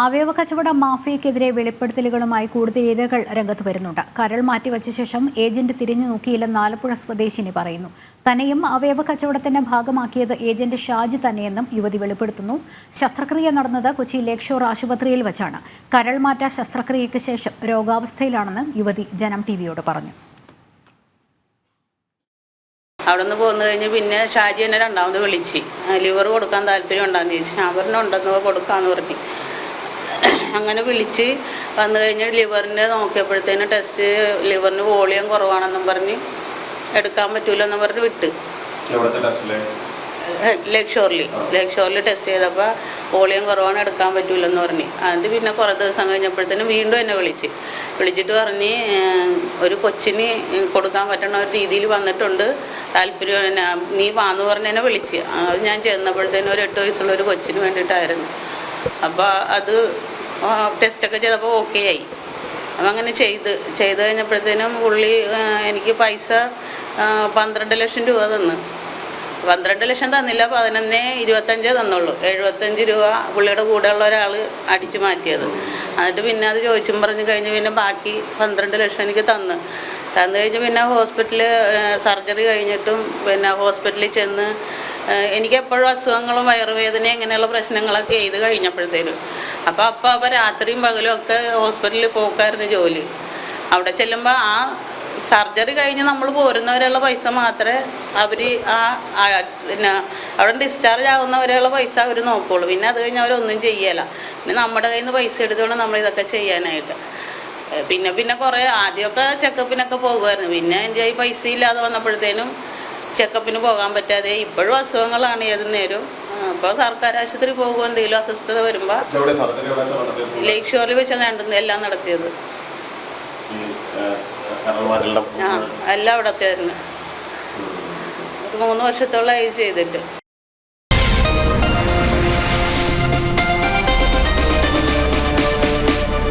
അവയവ കച്ചവട മാഫിയക്കെതിരെ വെളിപ്പെടുത്തലുകളുമായി കൂടുതൽ ഇരകൾ രംഗത്ത് വരുന്നുണ്ട്. കരൾ മാറ്റിവെച്ച ശേഷം ഏജന്റ് തിരിഞ്ഞു നോക്കിയില്ലെന്ന് ആലപ്പുഴ സ്വദേശിനി പറയുന്നു. തന്നെയും അവയവ കച്ചവടത്തിന്റെ ഭാഗമാക്കിയത് ഏജന്റ് ഷാജി തന്നെയെന്നും യുവതി വെളിപ്പെടുത്തുന്നു. ശസ്ത്രക്രിയ നടന്നത് കൊച്ചി ലേക്ഷോർ ആശുപത്രിയിൽ വെച്ചാണ്. കരൾ മാറ്റ ശസ്ത്രക്രിയയ്ക്ക് ശേഷം രോഗാവസ്ഥയിലാണെന്ന് യുവതി ജനം ടി വിയോട് പറഞ്ഞു. അവിടെ നിന്ന് പോന്നു കഴിഞ്ഞ് പിന്നെ ഷാജി എന്നെ രണ്ടാമത് വിളിച്ച്. ലിവർ കൊടുക്കാൻ താല്പര്യം ഉണ്ടാകുന്ന ചോദിച്ചു. ഞാൻ പറഞ്ഞു ഉണ്ടെന്ന് കൊടുക്കാന്ന് പറഞ്ഞു. അങ്ങനെ വിളിച്ച് വന്നു കഴിഞ്ഞ് ലിവറിന്റെ നോക്കിയപ്പോഴത്തേന് ടെസ്റ്റ് ലിവറിന് വോളിയം കുറവാണെന്നും പറഞ്ഞ് എടുക്കാൻ പറ്റൂലെന്നും പറഞ്ഞ് വിട്ട്. ലേക്ക് ഷോറിൽ ലേക്ക് ഷോറിൽ ടെസ്റ്റ് ചെയ്തപ്പോൾ വോളിയം കുറവാണ് എടുക്കാൻ പറ്റൂലെന്ന് പറഞ്ഞ്. അത് പിന്നെ കുറേ ദിവസം കഴിഞ്ഞപ്പോഴത്തേനും വീണ്ടും എന്നെ വിളിച്ച്. വിളിച്ചിട്ട് പറഞ്ഞ് ഒരു കൊച്ചിന് കൊടുക്കാൻ പറ്റുന്ന ഒരു രീതിയിൽ വന്നിട്ടുണ്ട്. താല്പര്യം നീ വാന്ന് പറഞ്ഞ് എന്നെ വിളിച്ച്. അത് ഞാൻ ചെന്നപ്പോഴത്തേനും ഒരു എട്ട് വയസ്സുള്ള ഒരു കൊച്ചിന് വേണ്ടിയിട്ടായിരുന്നു. അപ്പോൾ അത് ടെസ്റ്റൊക്കെ ചെയ്തപ്പോൾ ഓക്കെ ആയി. അപ്പം അങ്ങനെ ചെയ്ത് ചെയ്ത് കഴിഞ്ഞപ്പോഴത്തേനും പുള്ളി എനിക്ക് പൈസ പന്ത്രണ്ട് ലക്ഷം രൂപ തന്നു. പന്ത്രണ്ട് ലക്ഷം തന്നില്ല പതിനൊന്ന് ഇരുപത്തഞ്ചേ തന്നുള്ളൂ. എഴുപത്തഞ്ച് രൂപ പുള്ളിയുടെ കൂടെയുള്ള ഒരാൾ അടിച്ചു മാറ്റിയത്. എന്നിട്ട് പിന്നെ അത് ചോദിച്ചും പറഞ്ഞു കഴിഞ്ഞ് പിന്നെ ബാക്കി പന്ത്രണ്ട് ലക്ഷം എനിക്ക് തന്ന്. തന്നു കഴിഞ്ഞ് പിന്നെ ഹോസ്പിറ്റലിൽ സർജറി കഴിഞ്ഞിട്ടും പിന്നെ ഹോസ്പിറ്റലിൽ ചെന്ന് എനിക്കെപ്പോഴും അസുഖങ്ങളും വയറുവേദന ഇങ്ങനെയുള്ള പ്രശ്നങ്ങളൊക്കെ ചെയ്ത് കഴിഞ്ഞപ്പോഴത്തേനും അപ്പോൾ അപ്പോൾ അപ്പോൾ രാത്രിയും പകലും ഒക്കെ ഹോസ്പിറ്റലിൽ പോക്കായിരുന്നു ജോലി. അവിടെ ചെല്ലുമ്പോൾ ആ സർജറി കഴിഞ്ഞ് നമ്മൾ പോരുന്നവരെയുള്ള പൈസ മാത്രമേ അവർ ആ പിന്നെ അവിടെ ഡിസ്ചാർജ് ആവുന്നവരെയുള്ള പൈസ അവർ നോക്കുള്ളൂ. പിന്നെ അത് കഴിഞ്ഞ് അവരൊന്നും ചെയ്യല. പിന്നെ നമ്മുടെ കയ്യിൽ നിന്ന് പൈസ എടുത്തുകൊണ്ട് നമ്മൾ ഇതൊക്കെ ചെയ്യാനായിട്ട്. പിന്നെ പിന്നെ കുറേ ആദ്യമൊക്കെ ചെക്കപ്പിനൊക്കെ പോകുമായിരുന്നു പിന്നെ എന്റെ ഈ പൈസ ഇല്ലാതെ വന്നപ്പോഴത്തേനും ചെക്കപ്പിന് പോകാൻ പറ്റാതെ ഇപ്പോഴും അസുഖങ്ങളാണ് ഏത് നേരം അപ്പോൾ സർക്കാർ ആശുപത്രി പോകുമ്പോൾ എന്തെങ്കിലും അസ്വസ്ഥത വരുമ്പോൾ ലേക്ക് ഷോറിൽ വെച്ചാണ് രണ്ടും എല്ലാം നടത്തിയത്. ആ എല്ലാം അവിടെ ആയിരുന്നു ഒരു മൂന്ന് വർഷത്തോളമായി ചെയ്തിട്ട്.